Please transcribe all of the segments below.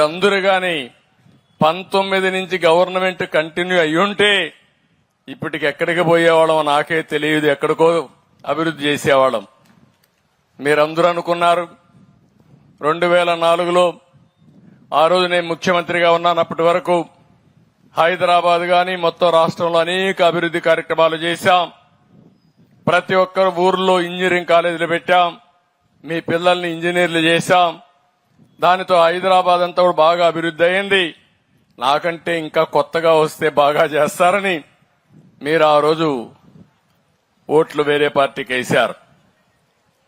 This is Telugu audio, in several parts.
అందరూ గాని పంతొమ్మిది నుంచి గవర్నమెంట్ కంటిన్యూ అయ్యుంటే ఇప్పటికి ఎక్కడికి పోయేవాళ్ళం నాకే తెలియదు ఎక్కడికో అభివృద్ధి చేసేవాళ్ళం. మీరందరూ అనుకున్నారు రెండు వేల నాలుగులో ఆ రోజు నేను ముఖ్యమంత్రిగా ఉన్నాను అప్పటి వరకు హైదరాబాద్ కానీ మొత్తం రాష్ట్రంలో అనేక అభివృద్ధి కార్యక్రమాలు చేశాం. ప్రతి ఒక్కరు ఊర్లో ఇంజనీరింగ్ కాలేజీలు పెట్టాం. మీ పిల్లల్ని ఇంజనీర్లు చేశాం. దానితో హైదరాబాద్ అంతా కూడా బాగా అభివృద్ధి అయింది. నాకంటే ఇంకా కొత్తగా వస్తే బాగా చేస్తారని మీరు ఆ రోజు ఓట్లు వేరే పార్టీకి వేశారు.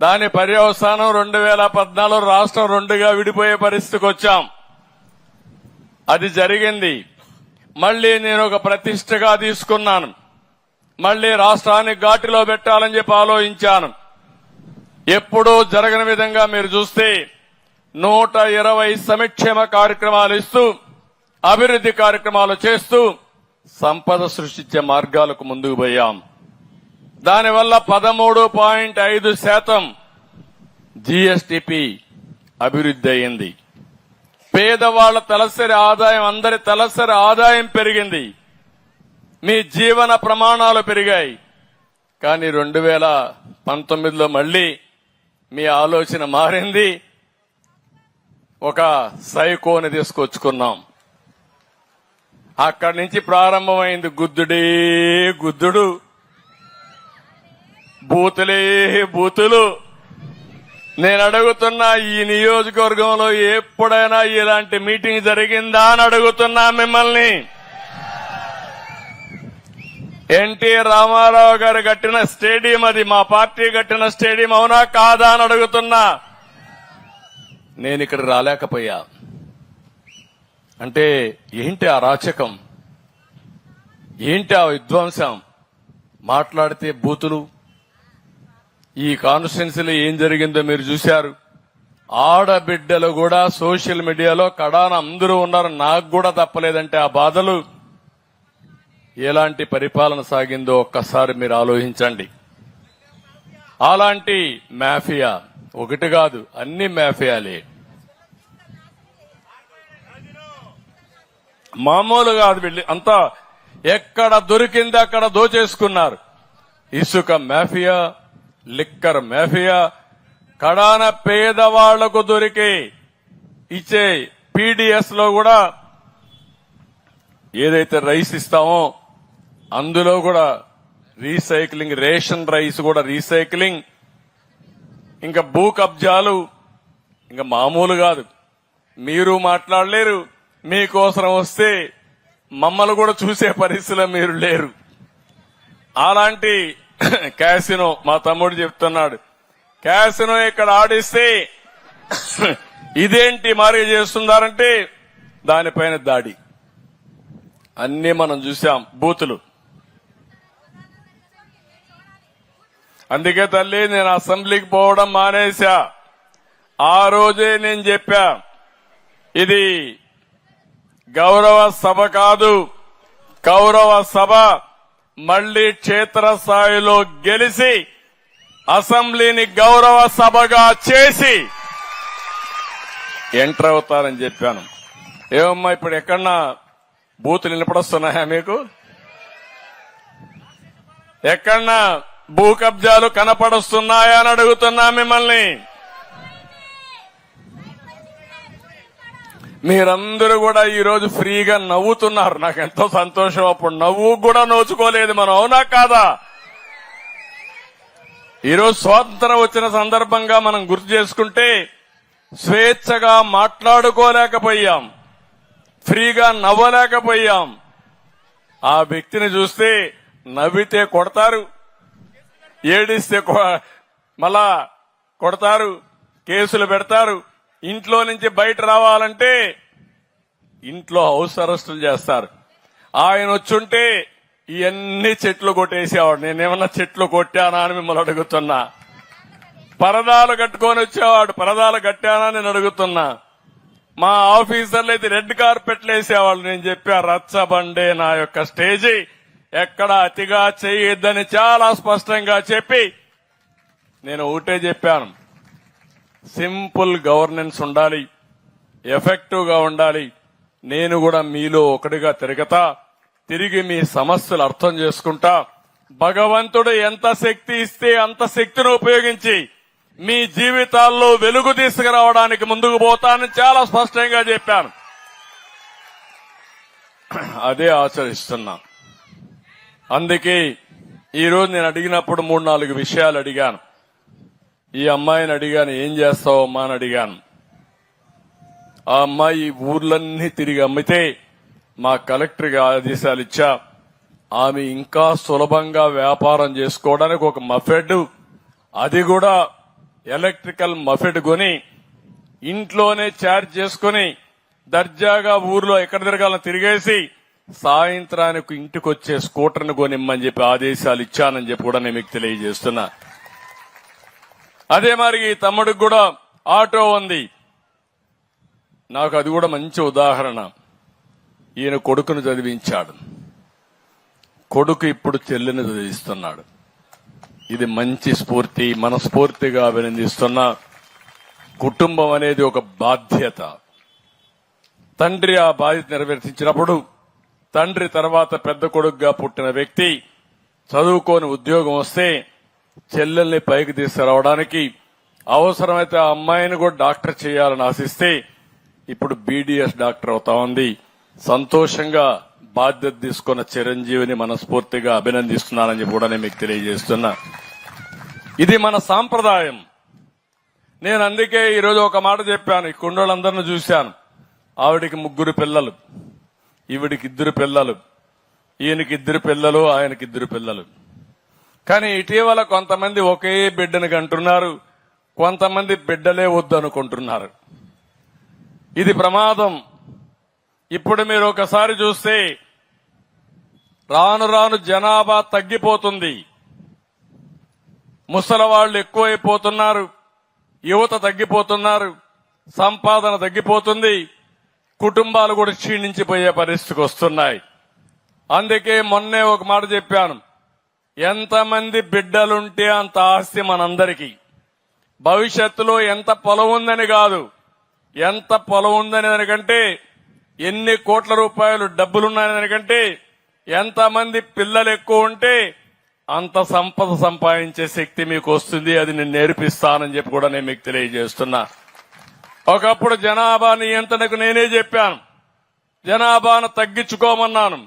దాని పర్యవసానం రెండు వేల పద్నాలుగు రాష్ట్రం రెండుగా విడిపోయే పరిస్థితికి వచ్చాం. అది జరిగింది. మళ్ళీ నేను ఒక ప్రతిష్టగా తీసుకున్నాను. మళ్ళీ రాష్ట్రాన్ని ఘాటిలో పెట్టాలని చెప్పి ఆలోచించాను. ఎప్పుడూ జరగని విధంగా మీరు చూస్తే నూట ఇరవై సంక్షేమ కార్యక్రమాలు ఇస్తూ అభివృద్ధి కార్యక్రమాలు చేస్తూ సంపద సృష్టించే మార్గాలకు ముందుకు పోయాం. దానివల్ల పదమూడు పాయింట్ ఐదు శాతం జిఎస్టిపి అభివృద్ధి అయింది. పేదవాళ్ళ తలసరి ఆదాయం అందరి తలసరి ఆదాయం పెరిగింది. మీ జీవన ప్రమాణాలు పెరిగాయి. కానీ రెండు వేల పంతొమ్మిదిలో మళ్ళీ మీ ఆలోచన మారింది. ఒక సైకోని తీసుకొచ్చుకున్నాం. అక్కడి నుంచి ప్రారంభమైంది గుద్దుడే గుద్దుడు. బూతులే బూతులు. నేను అడుగుతున్నా ఈ నియోజకవర్గంలో ఎప్పుడైనా ఇలాంటి మీటింగ్ జరిగిందా అని అడుగుతున్నా మిమ్మల్ని. ఎన్టీ రామారావు గారు కట్టిన స్టేడియం అది మా పార్టీ కట్టిన స్టేడియం అవునా కాదా అని అడుగుతున్నా. నేను ఇక్కడ రాలేకపోయా. అంటే ఏంటి ఆ రాచకం ఏంటి ఆ విధ్వంసం? మాట్లాడితే బూతులు. ఈ కాన్స్టిట్యున్సీలో ఏం జరిగిందో మీరు చూశారు. ఆడబిడ్డలు కూడా సోషల్ మీడియాలో కడాన అందరూ ఉన్నారు. నాకు కూడా తప్పలేదంటే ఆ బాధలు. ఎలాంటి పరిపాలన సాగిందో ఒక్కసారి మీరు ఆలోచించండి. అలాంటి మాఫియా. ఒకటి కాదు అన్ని మాఫియాలే. మామూలు కాదు వెళ్ళి అంతా ఎక్కడ దొరికింది అక్కడ దోచేసుకున్నారు. ఇసుక మాఫియా లిక్కర్ మాఫియా కడాన పేదవాళ్ళకు దొరికే ఇచ్చే పీడిఎస్లో కూడా ఏదైతే రైస్ ఇస్తామో అందులో కూడా రీసైక్లింగ్ రేషన్ రైస్ కూడా రీసైక్లింగ్. ఇంకా భూ కబ్జాలు ఇంకా మామూలు కాదు. మీరు మాట్లాడలేరు. మీకోసం వస్తే మమ్మల్ని కూడా చూసే పరిస్థితిలో మీరు లేరు. అలాంటి క్యాసినో మా తమ్ముడు చెప్తున్నాడు. క్యాసినో ఇక్కడ ఆడిస్తే ఇదేంటి మరి చేస్తున్నారంటే దానిపైన దాడి. అన్ని మనం చూసాం. బూతులు. అందుకే తల్లి నేను అసెంబ్లీకి పోవడం మానేశా. ఆ రోజే నేను చెప్పా ఇది గౌరవ సభ కాదు గౌరవ సభ మళ్ళీ క్షేత్రస్థాయిలో గెలిచి అసెంబ్లీని గౌరవ సభగా చేసి ఎంటర్ అవుతారని చెప్పాను. ఏమమ్మా ఇప్పుడు ఎక్కడన్నా బూతులు నిలబడొస్తున్నాయా మీకు? ఎక్కడన్నా భూ కబ్జాలు కనపడొస్తున్నాయా అని అడుగుతున్నా మిమ్మల్ని. మీరందరూ కూడా ఈరోజు ఫ్రీగా నవ్వుతున్నారు. నాకు ఎంతో సంతోషం. అప్పుడు నవ్వు కూడా నోచుకోలేదు మనం. అవునా కాదా? ఈరోజు స్వాతంత్రం వచ్చిన సందర్భంగా మనం గుర్తు చేసుకుంటే స్వేచ్ఛగా మాట్లాడుకోలేకపోయాం. ఫ్రీగా నవ్వలేకపోయాం. ఆ వ్యక్తిని చూస్తే నవ్వితే కొడతారు. ఏడిస్తే మళ్ళా కొడతారు కేసులు పెడతారు ఇంట్లో నుంచి బయట రావాలంటే ఇంట్లో హౌస్ అరెస్టులు చేస్తారు. ఆయన వచ్చుంటే ఇవన్నీ చెట్లు కొట్టేసేవాడు. నేనేమన్నా చెట్లు కొట్టానా అని మిమ్మల్ని అడుగుతున్నా. పరదాలు కట్టుకొని వచ్చేవాడు. పరదాలు కట్టానా నేను అడుగుతున్నా. మా ఆఫీసర్లు అయితే రెడ్ కార్పెట్లు వేసేవాళ్ళు. నేను చెప్పా రచ్చబండే నా యొక్క స్టేజీ. ఎక్కడ అతిగా చేయొద్దని చాలా స్పష్టంగా చెప్పి నేను ఒకటే చెప్పాను. సింపుల్ గవర్నెన్స్ ఉండాలి ఎఫెక్టివ్గా ఉండాలి. నేను కూడా మీలో ఒకటిగా తిరగతా తిరిగి మీ సమస్యలు అర్థం చేసుకుంటా. భగవంతుడు ఎంత శక్తి ఇస్తే అంత శక్తిని ఉపయోగించి మీ జీవితాల్లో వెలుగు తీసుకురావడానికి ముందుకు పోతానని చాలా స్పష్టంగా చెప్పాను. అదే ఆచరిస్తున్నా. అందుకే ఈరోజు నేను అడిగినప్పుడు మూడు నాలుగు విషయాలు అడిగాను. ఈ అమ్మాయిని అడిగాను ఏం చేస్తావు అమ్మా అని అడిగాను. ఆ అమ్మాయి ఈ ఊర్లన్నీ తిరిగి అమ్మితే మా కలెక్టర్గా ఆదేశాలు ఇచ్చా ఆమె ఇంకా సులభంగా వ్యాపారం చేసుకోవడానికి ఒక మఫెడ్ అది కూడా ఎలక్ట్రికల్ మఫెడ్ కొని ఇంట్లోనే చార్జ్ చేసుకుని దర్జాగా ఊర్లో ఎక్కడ తిరగాలని తిరిగేసి సాయంత్రానికి ఇంటికి వచ్చే స్కూటర్ను కొనిమ్మని చెప్పి ఆదేశాలు ఇచ్చానని చెప్పి కూడా నేను మీకు తెలియజేస్తున్నా. అదే మరి ఈ తమ్ముడికి కూడా ఆటో ఉంది. నాకు అది కూడా మంచి ఉదాహరణ. ఈయన కొడుకును చదివించాడు. కొడుకు ఇప్పుడు చెల్లిని చదివిస్తున్నాడు. ఇది మంచి స్ఫూర్తి మనస్ఫూర్తిగా అభినందిస్తున్న. కుటుంబం అనేది ఒక బాధ్యత. తండ్రి ఆ బాధ్యత నెరవేర్చించినప్పుడు తండ్రి తర్వాత పెద్ద కొడుకుగా పుట్టిన వ్యక్తి చదువుకోని ఉద్యోగం వస్తే చెల్లెల్ని పైకి తీసుకురావడానికి అవసరమైతే ఆ అమ్మాయిని కూడా డాక్టర్ చేయాలని ఆశిస్తే ఇప్పుడు బీడీఎస్ డాక్టర్ అవుతా ఉంది. సంతోషంగా బాధ్యత తీసుకున్న చిరంజీవిని మనస్ఫూర్తిగా అభినందిస్తున్నానని చెప్పి కూడా నేను మీకు తెలియజేస్తున్నా. ఇది మన సాంప్రదాయం. నేను అందుకే ఈరోజు ఒక మాట చెప్పాను. ఈ కుండోళ్ళందరిని చూశాను. ఆవిడికి ముగ్గురు పిల్లలు. ఈవిడికి ఇద్దరు పిల్లలు. ఈయనకి ఇద్దరు పిల్లలు ఆయనకి ఇద్దరు పిల్లలు. కానీ ఇటీవల కొంతమంది ఒకే బిడ్డను కంటున్నారు. కొంతమంది బిడ్డలే వద్దనుకుంటున్నారు. ఇది ప్రమాదం. ఇప్పుడు మీరు ఒకసారి చూస్తే రాను రాను జనాభా తగ్గిపోతుంది. ముసలి వాళ్ళు ఎక్కువైపోతున్నారు. యువత తగ్గిపోతున్నారు. సంపాదన తగ్గిపోతుంది. కుటుంబాలు కూడా క్షీణించిపోయే పరిస్థితికి వస్తున్నాయి. అందుకే మొన్నే ఒక మాట చెప్పాను. ఎంతమంది బిడ్డలుంటే అంత ఆస్తి మనందరికీ. భవిష్యత్తులో ఎంత పొలం ఉందని కాదు ఎంత పొలం ఉందని దానికంటే ఎన్ని కోట్ల రూపాయలు డబ్బులున్నాయని దానికంటే ఎంతమంది పిల్లలు ఎక్కువ ఉంటే అంత సంపద సంపాదించే శక్తి మీకు వస్తుంది అది నేను నేర్పిస్తానని చెప్పి కూడా నేను మీకు తెలియజేస్తున్నా. ఒకప్పుడు జనాభా నియంత్రణకు నేనే చెప్పాను. జనాభాను తగ్గించుకోమన్నాను.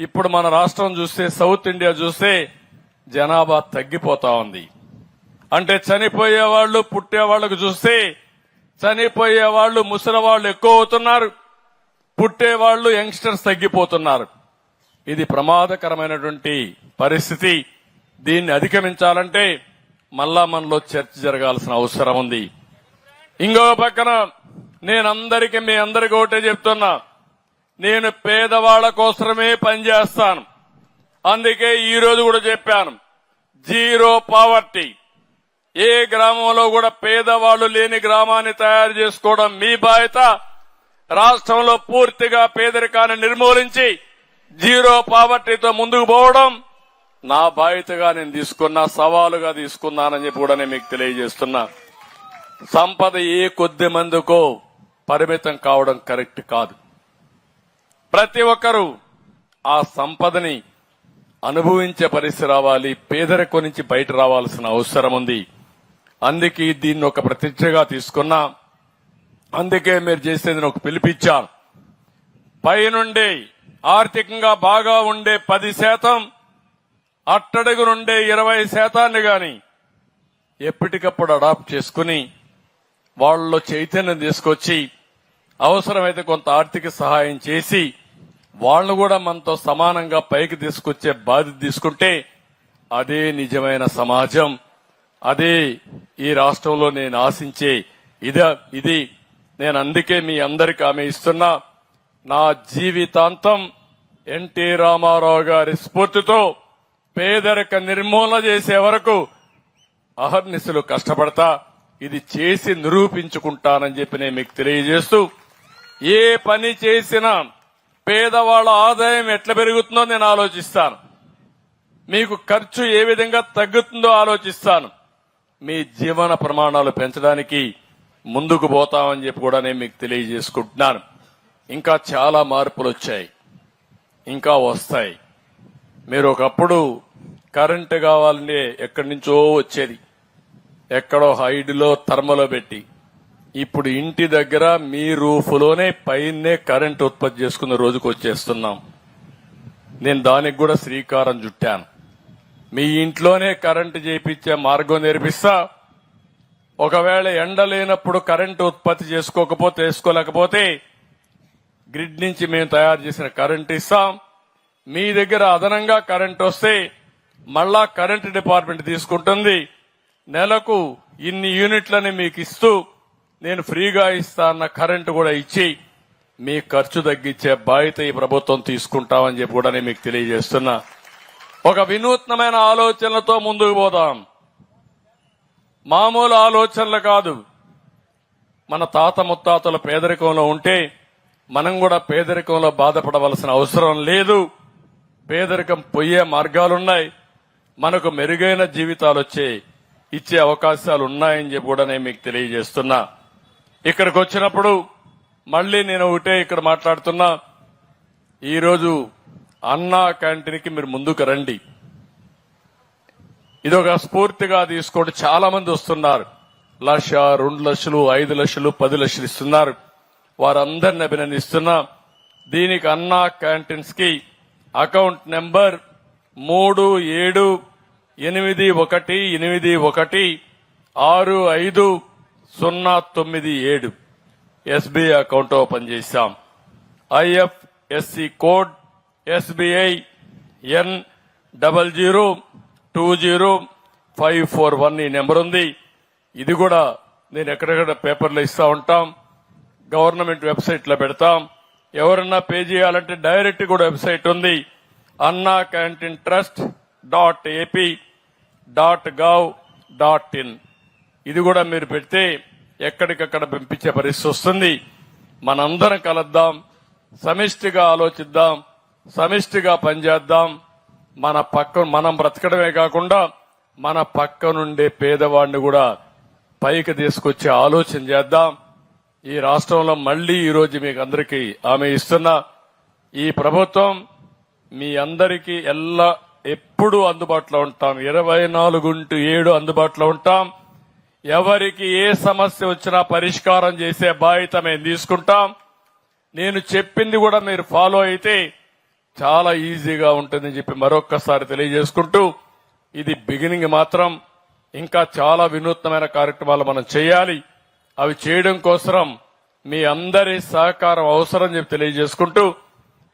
ఇప్పుడు మన రాష్ట్రం చూస్తే సౌత్ ఇండియా చూస్తే జనాభా తగ్గిపోతా ఉంది. అంటే చనిపోయే వాళ్ళు పుట్టే వాళ్ళకు చూస్తే చనిపోయే వాళ్ళు ముసలి వాళ్ళు ఎక్కువ అవుతున్నారు. పుట్టే వాళ్ళు యంగ్స్టర్స్ తగ్గిపోతున్నారు. ఇది ప్రమాదకరమైనటువంటి పరిస్థితి. దీన్ని అధిగమించాలంటే మళ్ళా మనలో చర్చ జరగాల్సిన అవసరం ఉంది. ఇంకో పక్కన నేనందరికీ మీ అందరికీ ఒకటే చెప్తున్నా. నేను పేదవాళ్ళ కోసమే పనిచేస్తాను. అందుకే ఈ రోజు కూడా చెప్పాను. Zero poverty. ఏ గ్రామంలో కూడా పేదవాళ్ళు లేని గ్రామాన్ని తయారు చేసుకోవడం మీ బాధ్యత. రాష్ట్రంలో పూర్తిగా పేదరికాన్ని నిర్మూలించి జీరో పావర్టీతో ముందుకు పోవడం నా బాధ్యతగా నేను తీసుకున్నా సవాలుగా తీసుకున్నానని చెప్పి కూడా నేను మీకు తెలియజేస్తున్నా. సంపద ఏ కొద్ది మందుకో పరిమితం కావడం కరెక్ట్ కాదు. ప్రతి ఒక్కరూ ఆ సంపదని అనుభవించే పరిస్థితి రావాలి పేదరికం నుంచి బయట రావాల్సిన అవసరం ఉంది. అందుకే దీన్ని ఒక ప్రతిష్టగా తీసుకున్నా అందుకే మీరు చేసేది ఒక పిలిపించాను పైనుండి ఆర్థికంగా బాగా ఉండే పది శాతం అట్టడుగు నుండే ఇరవై శాతాన్ని గాని ఎప్పటికప్పుడు అడాప్ట్ చేసుకుని వాళ్ళలో చైతన్యం తీసుకొచ్చి అవసరమైతే కొంత ఆర్థిక సహాయం చేసి వాళ్ళు కూడా మనతో సమానంగా పైకి తీసుకొచ్చే బాధ్యత తీసుకుంటే అదే నిజమైన సమాజం. అదే ఈ రాష్ట్రంలో నేను ఆశించే ఇద ఇది నేను అందుకే మీ అందరికి ఆమె ఇస్తున్నా. నా జీవితాంతం ఎన్టీ రామారావు గారి స్ఫూర్తితో పేదరిక నిర్మూలన చేసే వరకు అహర్నిశలు కష్టపడతా. ఇది చేసి నిరూపించుకుంటానని చెప్పి నేను మీకు తెలియజేస్తూ ఏ పని చేసినా పేదవాళ్ళ ఆదాయం ఎట్లా పెరుగుతుందో నేను ఆలోచిస్తాను. మీకు ఖర్చు ఏ విధంగా తగ్గుతుందో ఆలోచిస్తాను. మీ జీవన ప్రమాణాలు పెంచడానికి ముందుకు పోతామని చెప్పి కూడా నేను మీకు తెలియజేసుకుంటున్నాను. ఇంకా చాలా మార్పులు వచ్చాయి. ఇంకా వస్తాయి. మీరు ఒకప్పుడు కరెంటు కావాలంటే ఎక్కడి నుంచో వచ్చేది. ఎక్కడో హైడ్లో థర్మలో పెట్టి. ఇప్పుడు ఇంటి దగ్గర మీ రూఫ్లోనే పైనే కరెంట్ ఉత్పత్తి చేసుకున్న రోజుకు వచ్చేస్తున్నాం నేను దానికి కూడా శ్రీకారం చుట్టాను. మీ ఇంట్లోనే కరెంటు చేయించే మార్గం నేర్పిస్తా. ఒకవేళ ఎండ లేనప్పుడు కరెంటు ఉత్పత్తి చేసుకోకపోతే వేసుకోలేకపోతే గ్రిడ్ నుంచి మేము తయారు చేసిన కరెంట్ ఇస్తాం. మీ దగ్గర అదనంగా కరెంట్ వస్తే మళ్ళా కరెంట్ డిపార్ట్మెంట్ తీసుకుంటుంది. నెలకు ఇన్ని యూనిట్లని మీకు ఇస్తూ నేను ఫ్రీగా ఇస్తా అన్న కరెంటు కూడా ఇచ్చి మీ ఖర్చు తగ్గించే బాధ్యత ఈ ప్రభుత్వం తీసుకుంటామని చెప్పి కూడా నేను మీకు తెలియజేస్తున్నా. ఒక వినూత్నమైన ఆలోచనలతో ముందుకు పోదాం. మామూలు ఆలోచనలు కాదు. మన తాత ముత్తాతల పేదరికంలో ఉంటే మనం కూడా పేదరికంలో బాధపడవలసిన అవసరం లేదు. పేదరికం పోయే మార్గాలున్నాయి. మనకు మెరుగైన జీవితాలు వచ్చాయి ఇచ్చే అవకాశాలు ఉన్నాయని చెప్పి కూడా నేను మీకు తెలియజేస్తున్నా. ఇక్కడికి వచ్చినప్పుడు మళ్ళీ నేను ఒకటే ఇక్కడ మాట్లాడుతున్నా. ఈరోజు అన్నా క్యాంటీన్కి మీరు ముందుకు రండి. ఇది ఒక స్ఫూర్తిగా తీసుకోండి చాలా మంది వస్తున్నారు. లక్ష రెండు లక్షలు ఐదు లక్షలు పది లక్షలు ఇస్తున్నారు. వారందరిని అభినందిస్తున్నా. దీనికి అన్నా క్యాంటీన్స్కి అకౌంట్ నెంబర్ మూడు ఏడు ఎనిమిది ఒకటి ఎనిమిది ఒకటి ఆరు ఐదు సున్నా తొమ్మిది ఏడు. ఎస్బీఐ అకౌంట్ ఓపెన్ చేశాం. IFSC code SBI N double zero two zero five four one ఈ నెంబర్ ఉంది. ఇది కూడా నేను ఎక్కడెక్కడ పేపర్లు ఇస్తా ఉంటాం. గవర్నమెంట్ వెబ్సైట్లో పెడతాం. ఎవరన్నా పే చేయాలంటే డైరెక్ట్ కూడా వెబ్సైట్ ఉంది. Anna canteen trust dot AP dot gov dot in ఇది కూడా మీరు పెడితే ఎక్కడికక్కడ పంపించే పరిస్థితి వస్తుంది. మనందరం కలుద్దాం సమిష్టిగా ఆలోచిద్దాం సమిష్టిగా పనిచేద్దాం. మన పక్క మనం బ్రతకడమే కాకుండా మన పక్క నుండే పేదవాడిని కూడా పైకి తీసుకొచ్చే ఆలోచన చేద్దాం. ఈ రాష్ట్రంలో మళ్ళీ ఈరోజు మీకు అందరికీ ఆమె ఇస్తున్నా. ఈ ప్రభుత్వం మీ అందరికీ ఎలా ఎప్పుడూ అందుబాటులో ఉంటాం. ఇరవై నాలుగుంటూ ఏడు అందుబాటులో ఉంటాం. ఎవరికి ఏ సమస్య వచ్చినా పరిష్కారం చేసే బాధ్యత మేము తీసుకుంటాం. నేను చెప్పింది కూడా మీరు ఫాలో అయితే చాలా ఈజీగా ఉంటుందని చెప్పి మరొక్కసారి తెలియజేసుకుంటూ ఇది బిగినింగ్ మాత్రం ఇంకా చాలా వినూత్నమైన కార్యక్రమాలు మనం చేయాలి. అవి చేయడం కోసం మీ అందరి సహకారం అవసరం చెప్పి తెలియజేసుకుంటూ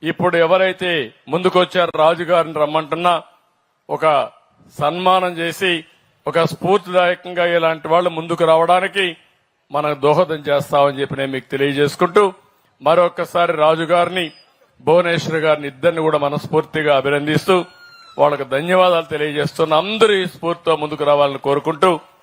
ఇప్పుడు ఎవరైతే ముందుకొచ్చారో రాజుగారిని రమ్మంటున్నా ఒక సన్మానం చేసి ఒక స్ఫూర్తిదాయకంగా ఇలాంటి వాళ్ళు ముందుకు రావడానికి మనకు దోహదం చేస్తామని చెప్పి నేను మీకు తెలియజేసుకుంటూ మరొకసారి రాజు గారిని భువనేశ్వర్ గారిని ఇద్దరిని కూడా మనస్ఫూర్తిగా అభినందిస్తూ వాళ్ళకు ధన్యవాదాలు తెలియజేస్తున్న అందరూ స్ఫూర్తితో ముందుకు రావాలని కోరుకుంటూ